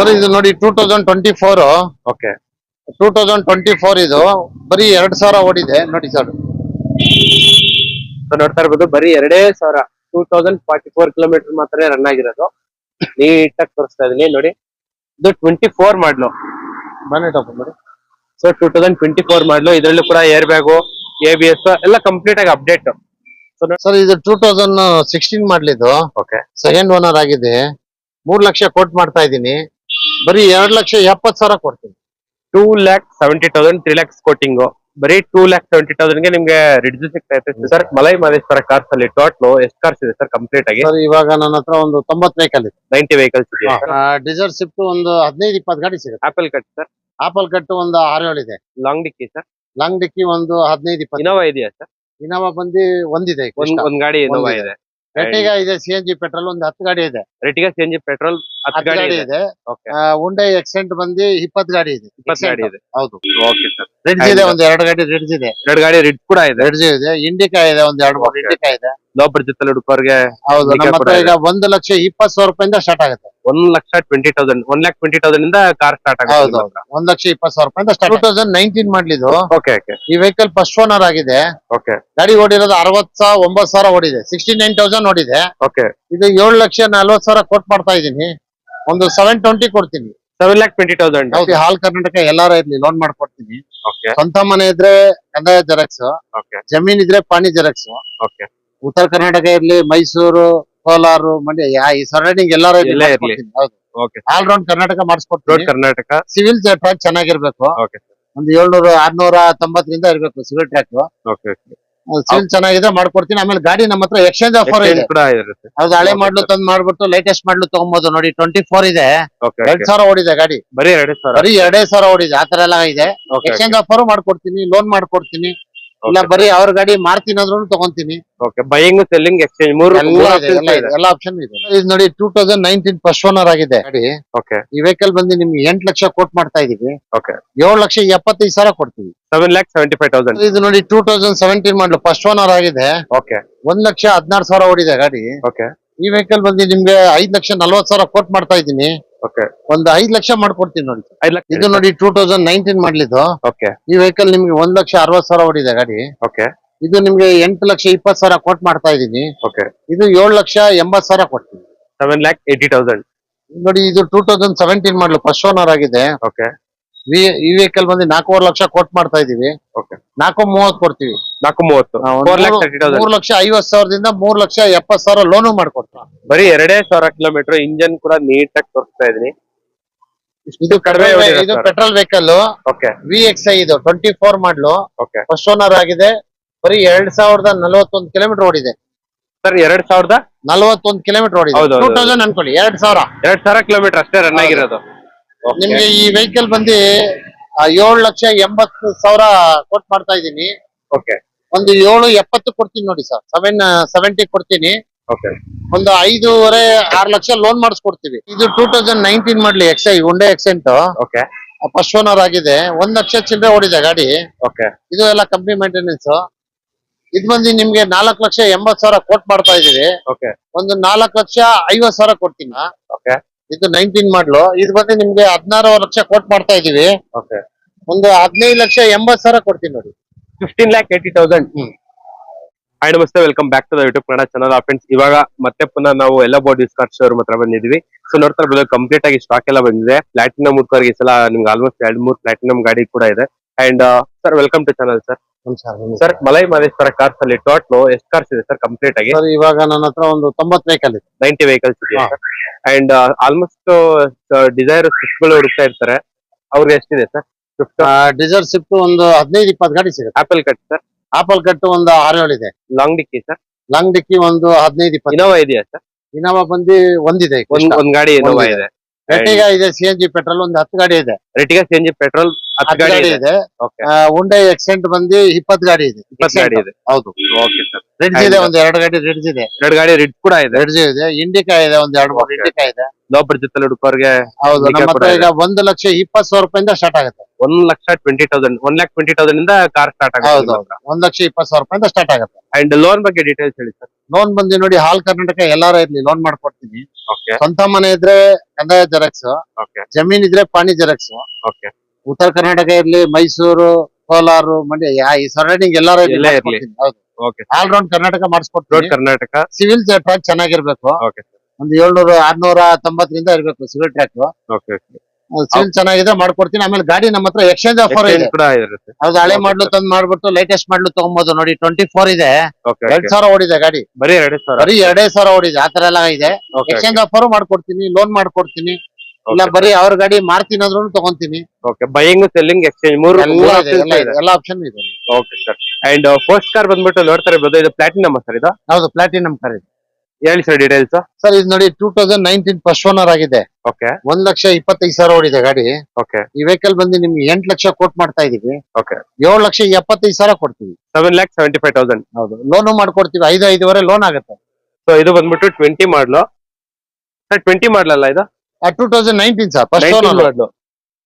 Sir ಇದು ನೋಡಿ two thousand twenty four okay two thousand twenty four ಇದು. ಬರೀ ಎರಡ್ ಸಾವಿರ ಓಡಿದೆ. ನೋಡಿ ಸರ್ ನೋಡ್ತಾ ಇರ್ಬೋದು ಬರೀ ಎರಡೇ ಸಾವಿರ. Two thousand forty four kilometre ಮಾತ್ರ ರನ್ ಆಗಿರೋದು. ನೀಟಾಗಿ ತೋರಿಸ್ತಾ ಇದೀನಿ ನೋಡಿ ಇದು ಟ್ವೆಂಟಿ ಫೋರ್ ಮಾಡ್ಲು ಬನ್ನಿ ಟಾಪ್ ನೋಡಿ. So two thousand twenty four model ಇದರಲ್ಲೂ ಕೂಡ air bag A B S ಎಲ್ಲ ಕಂಪ್ಲೀಟ್ ಆಗಿ ಅಪ್ಡೇಟ್ ಸರ್ ಇದು ಟೂ ತೌಸಂಡ್ ಸಿಕ್ಸ್ಟೀನ್ ಮಾಡ್ಲಿದ್ದು ಓಕೆ ಸೆಕೆಂಡ್ ಓನರ್ ಆಗಿದೆ. ಮೂರ್ ಲಕ್ಷ ಕೋಟ್ ಮಾಡ್ತಾ ಇದ್ದೀನಿ. ಬರೀ ಎರಡು ಲಕ್ಷ ಎಪ್ಪತ್ತು ಸಾವಿರ ಕೊಡ್ತೀನಿ. Two lakh seventy thousand three lakhs quoting ಬರೀ ಟೂ ಲ್ಯಾಕ್ ಸೆವೆಂಟಿ ತೌಸಂಡ್ಗೆ ನಿಮ್ಗೆ ರಿಡ್ಜ್ ಸಿಗ್ತಾ ಇತ್ತು ಸರ್. ಮಲೈ ಮಹದೇಶ್ವರ ಕಾರ್ಸ್ ಅಲ್ಲಿ ಟೋಟಲ್ ಎಷ್ಟು ಕಾರ್ಸ್ ಇದೆ ಸರ್ ಕಂಪ್ಲೀಟ್ ಆಗಿ. ಸರ್ ಇವಾಗ ನನ್ನ ಹತ್ರ ಒಂದು ತೊಂಬತ್ ವೆಹಿಕಲ್ ಇದೆ. ನೈಂಟಿ ವೆಹಿಕಲ್ಸ್ ಇದೆ ಡಿಸರ್ ಸಿಫ್ಟ್ ಒಂದು ಹದಿನೈದು ಇಪ್ಪತ್ತು ಗಾಡಿ ಸಿಗುತ್ತೆ. Apple cut sir apple cut ಒಂದು ಆರು ಏಳು ಇದೆ. ಲಾಂಗ್ ಡಿಕ್ಕಿ ಸರ್ ಲಾಂಗ್ ಡಿಕ್ಕಿ ಒಂದು ಹದಿನೈದು ಇಪ್ಪತ್ತು. ಇನೋವಾ ಇದೆಯಾ ಸರ್ ಇನೋವಾ ಬಂದು ಒಂದಿದೆ ಒಂದ್ ಒಂದ್ ಗಾಡಿ ಇನೋವಾ ಇದೆ. ಎರ್ಟಿಗ ಇದೆ ಸಿ ಎನ್ ಜಿ ಪೆಟ್ರೋಲ್ ಒಂದು ಹತ್ತು ಗಾಡಿ ಇದೆ. ರೆಟಿಗ ಸಿ ಎನ್ ಜಿ ಪೆಟ್ರೋಲ್ ಹತ್ತು ಗಾಡಿ ಇದೆ. ಉಂಡೆ ಎಕ್ಸೆಂಟ್ ಬಂದು ಇಪ್ಪತ್ತು ಗಾಡಿ ಇದೆ. ಇಪ್ಪತ್ತು ಗಾಡಿ ಇದೆ. ಹೌದು. Okay sir. ರಿಡ್ಜ್ ಇದೆ ಒಂದು ಎರಡು ಗಾಡಿ ರಿಡ್ಜ್ ಇದೆ. ಎರಡು ಗಾಡಿ ರೆಡ್ ಕೂಡ ಇದೆ. ರಿಡ್ಜ್ ಇದೆ ಇಂಡಿಕಾ ಇದೆ ಒಂದ್ ಎರಡು ಮೂರು. ಇಂಡಿಕಾ ಇದೆ. ಲೋ ಬಡ್ಜೆಟ್ ಅಲ್ಲಿ ಹುಡುಕೋರ್ಗೆ ಹೌದು ನಮ್ಮ ಹತ್ರ ಈಗ ಒಂದು ಲಕ್ಷ ಇಪ್ಪತ್ತು ಸಾವಿರ ರೂಪಾಯಿಂದ ಸ್ಟಾರ್ಟ್ ಆಗುತ್ತೆ. ಒಂದ್ lakh twenty thousand one lakh twenty thousand ಇಂದ ಕಾರ್ ಸ್ಟಾರ್ಟ್ ಹೌದು ಆಗುತ್ತೆ ಒಂದ್ ಲಕ್ಷ ಇಪ್ಪತ್ತು ಸಾವಿರ ರೂಪಾಯಿಂದ ಸ್ಟಾರ್ಟ್ ಟೂ ತೌಸಂಡ್ ನೈನ್ಟೀನ್ ಮಾಡ್ಲಿದ್ದು ಓಕೆ ಓಕೆ ಈ ವೆಹಿಕಲ್ ಫಸ್ಟ್ ಓನರ್ ಆಗಿದೆ. ಓಕೆ ಗಾಡಿ ಓಡಿರೋದು ಅರವತ್ ಸಾವಿರ ಒಂಬತ್ತು ಸಾವಿರ ಓಡಿದೆ. ಸಿಕ್ಸ್ಟಿ ನೈನ್ ತೌಸಂಡ್ ಓಡಿದೆ. ಓಕೆ ಇದು ಏಳು ಲಕ್ಷ ನಲ್ವತ್ ಸಾವಿರ ಕೊಟ್ ಮಾಡ್ತಾ ಇದೀನಿ ಒಂದು ಸೆವೆನ್ ಟ್ವೆಂಟಿ ಕೊಡ್ತೀನಿ. ಸೆವೆನ್ ಲ್ಯಾಕ್ ಟ್ವೆಂಟಿ ತೌಸಂಡ್ ಹೌದು ಹಾಲ್ ಕರ್ನಾಟಕ ಎಲ್ಲಾರ ಇರ್ಲಿ ಲೋನ್ ಮಾಡ್ಕೊಡ್ತೀನಿ. ಓಕೆ ಸ್ವಂತ ಮನೆ ಇದ್ರೆ ಕಂದಾಯ ಜೆರಾಕ್ಸ್ ಓಕೆ ಜಮೀನ್ ಇದ್ರೆ ಪಾಣಿ ಜೆರಾಕ್ಸ್ ಓಕೆ ಉತ್ತರ ಕರ್ನಾಟಕ ಇರ್ಲಿ ಮೈಸೂರು ಕೋಲಾರ ಮಂಡ್ಯ ಯಾ- ಈ ಸರೌಂಡಿಂಗ್ ಎಲ್ಲರೂ ಎಲ್ಲೇ ಇರ್ಲಿ. Okay all round Karnataka road ಮಾಡಿಸ್ಕೊಡ್ತೀನಿ Karnataka. Civil track ಚೆನ್ನಾಗಿರ್ಬೇಕು. ಓಕೆ ಒಂದು ಏಳ್ನೂರ ಆರ್ನೂರ ತೊಂಬತ್ತರಿಂದ ಇರ್ಬೇಕು ಸಿವಿಲ್ ಟ್ರ್ಯಾಕ್ ಓಕೆ ಸಿವಿಲ್ ಚೆನ್ನಾಗಿದೆ ಮಾಡ್ಕೊಡ್ತೀನಿ. ಆಮೇಲೆ ಗಾಡಿ ನಮ್ಮ ಹತ್ರ ಎಕ್ಸ್ಚೇಂಜ್ ಆಫರ್ ಇದೆ. ಕೂಡ ಇರುತ್ತೆ. ಹಳೆ Okay, ಮಾಡ್ಲು sir. ತಂದ್ ಮಾಡ್ಬಿಟ್ಟು ಲೇಟೆಸ್ಟ್ ಮಾಡ್ಲು ತಗೊಂಬೋದು. ನೋಡಿ ಟ್ವೆಂಟಿ ಫೋರ್ ಇದೆ. ಓಕೆ ಎರಡ್ ಸಾವಿರ ಓಡಿದೆ ಗಾಡಿ. ಬರೀ ಎರಡೇ ಸಾವಿರ? ಬರೀ ಎರಡೇ ಸಾವಿರ ಓಡಿದೆ ಆತರ ಎಲ್ಲ ಇದೆ. ಓಕೆ ಎಕ್ಸ್ಚೇಂಜ್ ಆಫರ್ ಮಾಡ್ಕೊಡ್ತೀನಿ ಲೋನ್ ಮಾಡ್ಕೊಡ್ತೀನಿ. ಇಲ್ಲ. ಬರೀ ಅವ್ರ ಗಾಡಿ ಮಾರ್ತೀನಿ ಅಂದ್ರೂ ತಗೊಂತೀನಿ. ಓಕೆ ಬೈಯಿಂಗ್ ಸೆಲ್ಲಿಂಗ್ ಎಕ್ಸ್ಚೇಂಜ್ ಮೂರು ಎಲ್ಲ ಇದೆ ಎಲ್ಲ ಇದೆ ಎಲ್ಲ ಆಪ್ಷನ್ ಇದೆ. ಇದು ನೋಡಿ two thousand nineteen first owner ಆಗಿದೆ. ಗಾಡಿ ಓಕೆ ಈ ವೆಹಿಕಲ್ ಬಂದು ನಿಮ್ಗೆ ಎಂಟ್ ಲಕ್ಷ ಕೋಟ್ ಮಾಡ್ತಾ ಇದೀವಿ. ಓಕೆ ಏಳು ಲಕ್ಷ ಎಪ್ಪತ್ತೈದು ಸಾವಿರ ಕೊಡ್ತೀವಿ. Seven lakh seventy five thousand ಇದು ನೋಡಿ two thousand seventeen model first owner ಆಗಿದೆ. ಓಕೆ ಒಂದ್ ಲಕ್ಷ ಹದಿನಾರು ಸಾವಿರ ಓಡಿದೆ ಗಾಡಿ. ಓಕೆ ಈ ವೆಹಿಕಲ್ ಬಂದು ನಿಮ್ಗೆ ಐದ್ ಲಕ್ಷ ನಲ್ವತ್ ಸಾವಿರ ಕೋಟ್ ಮಾಡ್ತಾ ಇದ್ದೀನಿ ಓಕೆ ಒಂದ್ ಐದ್ ಲಕ್ಷ ಮಾಡ್ಕೊಡ್ತೀನಿ ನೋಡಿ. ಐದು ಲಕ್ಷ ಇದು ನೋಡಿ ಟೂ ತೌಸಂಡ್ ನೈನ್ಟೀನ್ ಮಾಡ್ಲಿದ್ದು. ಓಕೆ ಈ ವೆಹಿಕಲ್ ನಿಮ್ಗೆ ಒಂದ್ ಲಕ್ಷ ಅರವತ್ ಸಾವಿರ ಓಡಿದೆ ಗಾಡಿ. ಓಕೆ ಇದು ನಿಮ್ಗೆ ಎಂಟು ಲಕ್ಷ ಇಪ್ಪತ್ ಸಾವಿರ ಕೋಟ್ ಮಾಡ್ತಾ ಇದೀನಿ ಓಕೆ ಇದು ಏಳು ಲಕ್ಷ ಎಂಬತ್ ಸಾವಿರ ಕೊಡ್ತೀನಿ. ಸೆವೆನ್ ಲ್ಯಾಕ್ ಏಯ್ಟಿ ತೌಸಂಡ್ ನೋಡಿ ಇದು two thousand seventeen model first owner ಆಗಿದೆ. ಓಕೆ ವಿ- ಈ ವೆಹಿಕಲ್ ಬಂದು ನಾಲ್ಕೂವರೆ ಲಕ್ಷ ಕೋಟ್ ಮಾಡ್ತಾ ಇದೀವಿ ಓಕೆ ನಾಲ್ಕು ಮೂವತ್ ಕೊಡ್ತೀವಿ. ನಾಲ್ಕು ಮೂವತ್ತು. ಆ, ಒಂದ್ ಫೋರ್ ಲ್ಯಾಕ್ ಮೂರು- ತರ್ಟಿ ತೌಸಂಡ್ ಮೂರ್ ಲಕ್ಷ ಐವತ್ ಸಾವಿರದಿಂದ ಮೂರ್ ಲಕ್ಷ ಎಪ್ಪತ್ ಸಾವಿರ ಲೋನು ಮಾಡ್ಕೊಡ್ತಾ ಬರೀ ಎರಡೇ ಸಾವಿರ ಕಿಲೋಮೀಟರ್ ಇಂಜನ್ ಕೂಡ ನೀಟ್ ಆಗಿ ತೋರಿಸ್ತಾ ಇದೀನಿ ಇದು ಕಡಿಮೆ petrol- ಇದು. Petrol vehicle okay V X I ಇದು twenty four model okay first owner ಆಗಿದೆ. ಬರೀ ಎರಡ್ ಸಾವಿರದ ನಲವತ್ತೊಂದು ಕಿಲೋಮೀಟರ್ ಓಡಿದೆ. ಸರ್ ಎರಡ್ ಸಾವಿರದ? ನಲವತ್ತೊಂದು ಕಿಲೋಮೀಟರ್ ಓಡಿದೆ. ಹೌದು, ಟೂ ಹೌದು. ತೌಸಂಡ್ ಅನ್ಕೊಳ್ಳಿ ಎರಡ್ ಸಾವಿರ. ಎರಡ್ ಸಾವಿರ ಕಿಲೋಮೀಟರ್ ಅಷ್ಟೇ ರನ್ ಆಗಿರೋದು. ನಿಮ್ಗೆ ಈ ವೆಹಿಕಲ್ ಬಂದು ಏಳು ಲಕ್ಷ ಎಂಬತ್ತು ಸಾವಿರ ಕೊಟ್ ಮಾಡ್ತಾ ಇದ್ದೀನಿ. ಓಕೆ ಒಂದು ಏಳು ಎಪ್ಪತ್ತು ಕೊಡ್ತೀನಿ ನೋಡಿ ಸರ್. ಸೆವೆನ್ ಸೆವೆಂಟಿ ಕೊಡ್ತೀನಿ. ಓಕೆ ಒಂದು ಐದೂವರೆ ಆರು ಲಕ್ಷ ಲೋನ್ ಮಾಡಿಸ್ಕೊಡ್ತೀವಿ. ಇದು ಟೂ ತೌಸಂಡ್ ನೈನ್ಟೀನ್ ಮಾಡ್ಲಿ ಎಕ್ಸೈ ಒಂಡೆ ಎಕ್ಸೆಂಟ್ ಓಕೆ ಫಸ್ಟ್ ಓನರ್ ಆಗಿದೆ. ಒಂದ್ ಲಕ್ಷ ಚಿಲ್ಲರೆ ಓಡಿದೆ ಗಾಡಿ. ಓಕೆ ಇದು ಎಲ್ಲ ಕಂಪ್ನಿ ಮೇಂಟೆನೆನ್ಸ್ ಇದು ಬಂದು ನಿಮ್ಗೆ ನಾಲ್ಕು ಲಕ್ಷ ಎಂಬತ್ ಸಾವಿರ ಕೋಟ್ ಮಾಡ್ತಾ ಇದೀವಿ ಓಕೆ ಒಂದು ನಾಲ್ಕು ಲಕ್ಷ ಐವತ್ ಸಾವಿರ ಕೊಡ್ತೀನಿ. ಓಕೆ ಇದು ನೈನ್ಟೀನ್ ಮಾಡ್ಲು ಇದು ಬಂದು ನಿಮ್ಗೆ ಹದಿನಾರು ಲಕ್ಷ ಕೋಟ್ ಮಾಡ್ತಾ ಇದೀವಿ. ಓಕೆ ಒಂದು ಹದಿನೈದು ಲಕ್ಷ ಎಂಬತ್ ಸಾವಿರ ಕೊಡ್ತೀನಿ ನೋಡಿ. Fifteen lakh eighty thousand. Hi ನಮಸ್ತೆ. Welcome back to the YouTube Kannada channel friends ಇವಾಗ ಮತ್ತೆ ಪುನಃ ನಾವು ಎಲ್ಲ ಬಾಡಿ ಸ್ಕಾರ್ಟ್ ಶೋರ್ ಹತ್ರ ಬಂದಿದ್ವಿ ಸೊ ನೋಡ್ತಾ ಇರ್ಬೋದು ಕಂಪ್ಲೀಟ್ ಆಗಿ ಸ್ಟಾಕ್ ಎಲ್ಲ ಬಂದಿದೆ. ಪ್ಲಾಟಿನಮ್ ಮುಟ್ಕೋರ್ಗೆ ಈ ಸಲ ನಿಮ್ಗೆ ಆಲ್ಮೋಸ್ಟ್ ಎರಡ್ ಮೂರು ಪ್ಲಾಟಿನಮ್ ಗಾಡಿ ಕೂಡ ಇದೆ. And sir welcome to channel sir sir Malai Mahadeshwara cars ಅಲ್ಲಿ ಟೋಟಲ್ ಎಷ್ಟು ಕಾರ್ಸ್ ಇದೆ ಸರ್ ಕಂಪ್ಲೀಟ್ ಆಗಿ? ಸರ್ ಇವಾಗ ನನ್ನ ಹತ್ರ ಒಂದು ತೊಂಬತ್ ವೆಹಿಕಲ್ ಇದೆ. ನೈಂಟಿ ವೆಹಿಕಲ್ಸ್ ಇದೆ. ಅಂಡ್ ಆಲ್ಮೋಸ್ಟ್ ಡಿಸೈರ್ಗಳು ಹುಡುಕ್ತಾ ಇರ್ತಾರೆ. ಅವ್ರಿಗೆ ಎಷ್ಟಿದೆ ಸರ್ ಸ್ವಿಫ್ಟ್ ಡಿಸೈರ್ ಸಿಫ್ಟ್ ಒಂದು ಹದಿನೈದು ಇಪ್ಪತ್ತು ಗಾಡಿ ಸಿಗುತ್ತೆ. Apple cut sir apple cut ಒಂದು ಆರು ಏಳು ಇದೆ. ಲಾಂಗ್ ಡಿಕ್ಕಿ ಸರ್ ಲಾಂಗ್ ಡಿಕ್ಕಿ ಒಂದು ಹದಿನೈದು ಇಪ್ಪತ್ತು. ಇನೋವಾ ಇದೆಯಾ ಸರ್ ಇನೋವಾ ಬಂದು ಒಂದಿದೆ. ಒಂದ್ ಒಂದ್ ಗಾಡಿ ಇನೋವಾ ಇದೆ. ಎರ್ಟಿಗ ಇದೆ ಸಿ ಎನ್ ಜಿ ಪೆಟ್ರೋಲ್ ಒಂದು ಹತ್ತು ಗಾಡಿ ಇದೆ. ರೆಟಿಗ ಸಿ ಎನ್ ಜಿ ಪೆಟ್ರೋಲ್ ಹತ್ತು ಗಾಡಿ ಇದೆ. ಇದೆ. ಆ, ಉಂಡೆ ಎಕ್ಸೆಂಟ್ ಬಂದು ಇಪ್ಪತ್ತು ಗಾಡಿ ಇದೆ. ಇಪ್ಪತ್ತು ಗಾಡಿ ಇದೆ. ಹೌದು. ಓಕೆ ಸರ್ ರಿಡ್ಜ್ ಇದೆ ಒಂದ್ ಎರಡು ಗಾಡಿ ರಿಡ್ಜ್ ಇದೆ. ಎರಡು ಗಾಡಿ ರೆಡ್ ಕೂಡ ಇದೆ. ರಿಡ್ಜ್ ಇದೆ. ಇಂಡಿಕಾ ಇದೆ ಒಂದ್ ಎರಡು ಮೂರು ಇಂಡಿಕಾ ಇದೆ. ಲೋ ಬಡ್ಜೆಟ್ ಅಲ್ಲಿ ಹುಡುಕೋರ್ಗೆ ಹೌದು ನಿಖಾ ನಮ್ಮ ಹತ್ರ ಈಗ ಒಂದು ಲಕ್ಷ ಇಪ್ಪತ್ ಸಾವಿರ ರೂಪಾಯಿಂದ ಸ್ಟಾರ್ಟ್ ಆಗುತ್ತೆ. ಒಂದ್ lakh twenty thousand one lakh twenty thousand ಇಂದ ಕಾರ್ ಸ್ಟಾರ್ಟ್ ಹೌದು ಆಗುತ್ತೆ ಒಂದ್ ಲಕ್ಷ ಇಪ್ಪತ್ ಸಾವಿರ ರೂಪಾಯಿಂದ ಸ್ಟಾರ್ಟ್ ಆಗುತ್ತೆ. ಅಂಡ್ ಲೋನ್ ಬಗ್ಗೆ ಡೀಟೇಲ್ಸ್ ಹೇಳಿ ಸರ್ ಲೋನ್ ಬಂದು ನೋಡಿ ಹಾಲ್ ಕರ್ನಾಟಕ ಎಲ್ಲಾರ ಇರ್ಲಿ ಲೋನ್ ಮಾಡ್ಕೊಡ್ತೀನಿ. ಓಕೆ ಸ್ವಂತ ಮನೆ ಇದ್ರೆ ಕಂದಾಯ ಜೆರಾಕ್ಸ್ ಓಕೆ ಜಮೀನ್ ಇದ್ರೆ ಪಾಣಿ ಜೆರಾಕ್ಸ್ ಓಕೆ ಉತ್ತರ ಕರ್ನಾಟಕ ಇರ್ಲಿ ಮೈಸೂರು ಕೋಲಾರ ಮಂಡ್ಯ ಯಾ- ಈ ಸರೌಂಡಿಂಗ್ ಎಲ್ಲಾರ ಎಲ್ಲೇ ಇರ್ಲಿ. ಹೌದು. Okay all round Karnataka road ಮಾಡಿಸ್ಕೊಡ್ತೀನಿ Karnataka. Civil track ಚೆನ್ನಾಗಿರ್ಬೇಕು. ಓಕೆ ಒಂದು ಏಳ್ನೂರು ಆರ್ನೂರ ತೊಂಬತ್ತರಿಂದ ಇರಬೇಕು ಸಿವಿಲ್ ಟ್ರ್ಯಾಕ್. ಓಕೆ ಸಿವಿಲ್ ಚೆನ್ನಾಗಿದೆ ಮಾಡ್ಕೊಡ್ತೀನಿ. ಆಮೇಲೆ ಗಾಡಿ ನಮ್ಮ ಹತ್ರ ಎಕ್ಸ್ಚೇಂಜ್ ಆಫರ್ ಇದೆ. ಕೂಡ ಇರುತ್ತೆ. ಅದು ಹಳೆ ಮಾಡ್ಲು. ತಂದ್ ಮಾಡ್ಬಿಟ್ಟು ಲೇಟೆಸ್ಟ್ ಮಾಡ್ಲು ತಗೊಬೋದು. ನೋಡಿ ಟ್ವೆಂಟಿ ಫೋರ್ ಇದೆ ಓಕೆ ಎರಡ್ ಸಾವಿರ ಓಡಿದೆ ಗಾಡಿ. ಬರೀ ಎರಡೇ ಸಾವಿರ? ಬರೀ ಎರಡೇ ಸಾವಿರ ಓಡಿದೆ. ಆತರ ಎಲ್ಲ ಇದೆ. ಎಕ್ಸ್ಚೇಂಜ್ ಆಫರ್ ಮಾಡ್ಕೊಡ್ತೀನಿ ಲೋನ್ ಮಾಡ್ಕೊಡ್ತೀನಿ. ಇಲ್ಲ ಬರೀ ಅವ್ರ ಗಾಡಿ ಮಾರ್ತೀನಿ ಅಂದ್ರೂ ತಗೊಂತೀನಿ. ಓಕೆ ಬೈಯಿಂಗ್ ಸೆಲ್ಲಿಂಗ್ ಎಕ್ಸ್ಚೇಂಜ್ ಮೂರು ಎಲ್ಲ ಇದೆ ಎಲ್ಲ ಇದೆ. ಎಲ್ಲ ಆಪ್ಷನ್ ಇದೆ. Okay sir and first car ಬಂದ್ಬಿಟ್ಟು ನೋಡ್ತಾರೆ ಇದು ಪ್ಲಾಟಿನಮ್ ಸರ್ ಇದು? ಹೌದು ಪ್ಲಾಟಿನಮ್ ಕಾರ್ ಇದೆ. ಹೇಳಿ ಸರ್ ಡೀಟೇಲ್ಸ್ ಸರ್ ಇದು ನೋಡಿ two thousand nineteen first owner ಆಗಿದೆ. ಓಕೆ ಒಂದ್ ಲಕ್ಷ ಇಪ್ಪತ್ತೈದು ಸಾವಿರ ಓಡಿದೆ ಗಾಡಿ. ಓಕೆ ಈ ವೆಹಿಕಲ್ ಬಂದು ನಿಮ್ಗೆ ಎಂಟ್ ಲಕ್ಷ ಕೋಟ್ ಮಾಡ್ತಾ ಇದೀವಿ. ಓಕೆ ಏಳು ಲಕ್ಷ ಎಪ್ಪತ್ತೈದು ಸಾವಿರ ಕೊಡ್ತೀವಿ. Seven lakh seventy five thousand ಹೌದು. ಲೋನು ಮಾಡ್ಕೊಡ್ತೀವಿ. ಐದು ಐದುವರೆ ಲೋನ್ ಆಗುತ್ತೆ. ಸೊ ಇದು ಬಂದ್ಬಿಟ್ಟು ಟ್ವೆಂಟಿ ಮಾಡ್ಲು. ಸರ್ ಟ್ವೆಂಟಿ ಮಾಡ್ಲಲ್ಲ ಇದು? Two thousand nineteen sir first owner model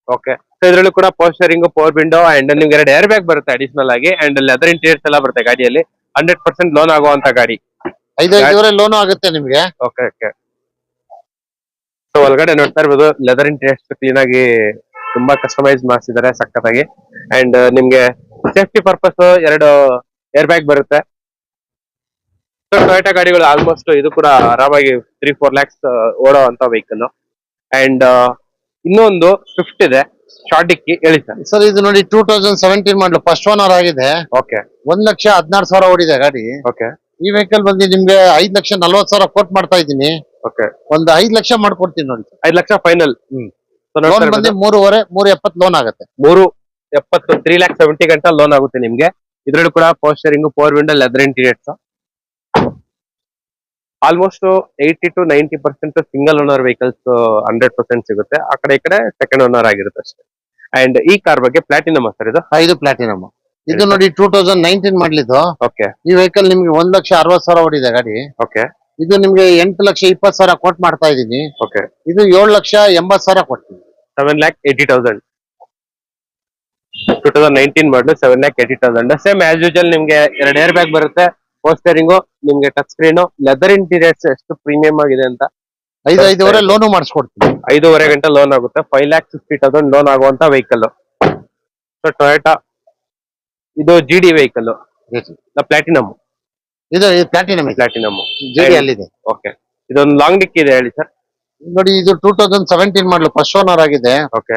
okay so ಇದರಲ್ಲಿ ಕೂಡ power steering power window and ನಿಮ್ಗೆ ಎರಡು ಏರ್ ಬ್ಯಾಗ್ ಬರುತ್ತೆ ಅಡಿಷನಲ್ ಆಗಿ ಅಂಡ್ ಲೆದರ್ ಇಂಟೀರಿಯರ್ಸ್ ಎಲ್ಲ ಬರುತ್ತೆ ಗಾಡಿಯಲ್ಲಿ. ಹಂಡ್ರೆಡ್ ಪರ್ಸೆಂಟ್ ಲೋನ್ ಆಗುವಂತ ಗಾಡಿ. ಐದು ಐದುವರೆ ಲೋನು ಆಗುತ್ತೆ ನಿಮ್ಗೆ. ಓಕೆ ಓಕೆ ಸೊ ಒಳಗಡೆ ನೋಡ್ತಾ ಇರ್ಬೋದು ಲೆದರ್ ಟೇಸ್ಟ್ ಕ್ಲೀನ್ ಆಗಿ ತುಂಬಾ ಕಸ್ಟಮೈಸ್ ಮಾಡಿಸಿದ್ದಾರೆ ಸಖತ್ತಾಗಿ. ಅಂಡ್ ನಿಮ್ಗೆ ಸೇಫ್ಟಿ ಪರ್ಪಸ್ ಎರಡು ಏರ್ ಬ್ಯಾಗ್ ಬರುತ್ತೆ. ಸೊ ಟೊಯೋಟಾ ಗಾಡಿಗಳು ಆಲ್ಮೋಸ್ಟ್ ಇದು ಕೂಡ ಆರಾಮಾಗಿ ತ್ರೀ ಫೋರ್ ಲ್ಯಾಕ್ಸ್ ಓಡೋ ಅಂತ ವೆಹಿಕಲ್ ಅಂಡ್ ಇನ್ನೊಂದು ಸ್ವಿಫ್ಟ್ ಇದೆ ಶಾರ್ಟ್ ಡಿಕ್ಕಿ ಹೇಳಿ ಸರ್ ಸರ್ ಇದು ನೋಡಿ two thousand seventeen model first owner ಆಗಿದೆ. ಓಕೆ ಒಂದ್ ಲಕ್ಷ ಹದಿನಾರು ಸಾವಿರ ಓಡಿದೆ ಗಾಡಿ. ಓಕೆ ಈ ವೆಹಿಕಲ್ ಬಂದು ನಿಮ್ಗೆ ಐದ್ ಲಕ್ಷ ನಲ್ವತ್ ಸಾವಿರ ಕೋಟ್ ಮಾಡ್ತಾ ಇದೀನಿ ಓಕೆ ಒಂದ್ ಐದ್ ಲಕ್ಷ ಮಾಡ್ಕೊಡ್ತೀನಿ ನೋಡಿ. ಐದ್ ಲಕ್ಷ ಫೈನಲ್ ಹ್ಮ್. ಲೋನ್ ಬಂದು ಮೂರುವರೆ ಮೂರು ಎಪ್ಪತ್ ಲೋನ್ ಆಗುತ್ತೆ. ಮೂರು ಎಪ್ಪತ್ತು ತ್ರೀ ಲ್ಯಾಕ್ ಸೆವೆಂಟಿ ಗಂಟ ಲೋನ್ ಆಗುತ್ತೆ ನಿಮ್ಗೆ. ಇದ್ರಲ್ಲೂ ಕೂಡ power steering power window leather interiors almost eighty to ninety percent single owner vehicles hundred percent ಸಿಗುತ್ತೆ. ಆ ಕಡೆ ಈ ಕಡೆ ಸೆಕೆಂಡ್ ಓನರ್ ಆಗಿರುತ್ತೆ ಅಷ್ಟೇ. ಅಂಡ್ ಈ ಕಾರ್ ಬಗ್ಗೆ ಪ್ಲಾಟಿನಮ್ ಸರ್ ಇದು? ಐದು ಪ್ಲಾಟಿನಮ್ ಇದು ನೋಡಿ ಟೂ ತೌಸಂಡ್ ನೈನ್ಟೀನ್ ಮಾಡ್ಲಿದ್ದು. ಓಕೆ. ಈ ವೆಹಿಕಲ್ ನಿಮ್ಗೆ ಒಂದ್ ಲಕ್ಷ ಅರವತ್ ಸಾವಿರ ಓಡಿದೆ ಗಾಡಿ. ಓಕೆ. ಇದು ನಿಮ್ಗೆ ಎಂಟು ಲಕ್ಷ ಇಪ್ಪತ್ ಸಾವಿರ ಕೋಟ್ ಮಾಡ್ತಾ ಇದೀನಿ ಓಕೆ. ಇದು ಏಳು ಲಕ್ಷ ಎಂಬತ್ ಸಾವಿರ ಕೊಡ್ತೀನಿ. Seven lakh eighty thousand two thousand nineteen model seven lakh eighty thousand same as usual ನಿಮ್ಗೆ ಎರಡು ಏರ್ ಬ್ಯಾಗ್ ಬರುತ್ತೆ ಪೋಸ್ಟರಿಂಗು ನಿಮ್ಗೆ ಟಚ್ ಸ್ಕ್ರೀನು ಲೆದರ್ ಇಂಟೀರಿಯರ್ಸ್ ಎಷ್ಟು ಪ್ರೀಮಿಯಂ ಆಗಿದೆ ಅಂತ. ಐದು ಐದುವರೆ ಲೋನು ಮಾಡಿಸ್ಕೊಡ್ತೀನಿ. ಐದೂವರೆ ಗಂಟೆ ಲೋನ್ ಆಗುತ್ತೆ. Five lakh fifty thousand loan ಆಗುವಂತ ವೆಹಿಕಲ್ ಸೊ ಟೊಯೋಟಾ ಇದು ಜಿ ಡಿ ವೆಹಿಕಲ್ ಪ್ಲಾಟಿನಮ್ ಇದು ಪ್ಲಾಟಿನಮ್ ಪ್ಲಾಟಿನಮ್ ಜಿ ಅಲ್ಲಿದೆ. ಓಕೆ ಇದೊಂದು ಲಾಂಗ್ ಡಿಕ್ ಇದೆ ಹೇಳಿ ಸರ್ ನೋಡಿ ಇದು two thousand seventeen model first owner ಆಗಿದೆ. ಓಕೆ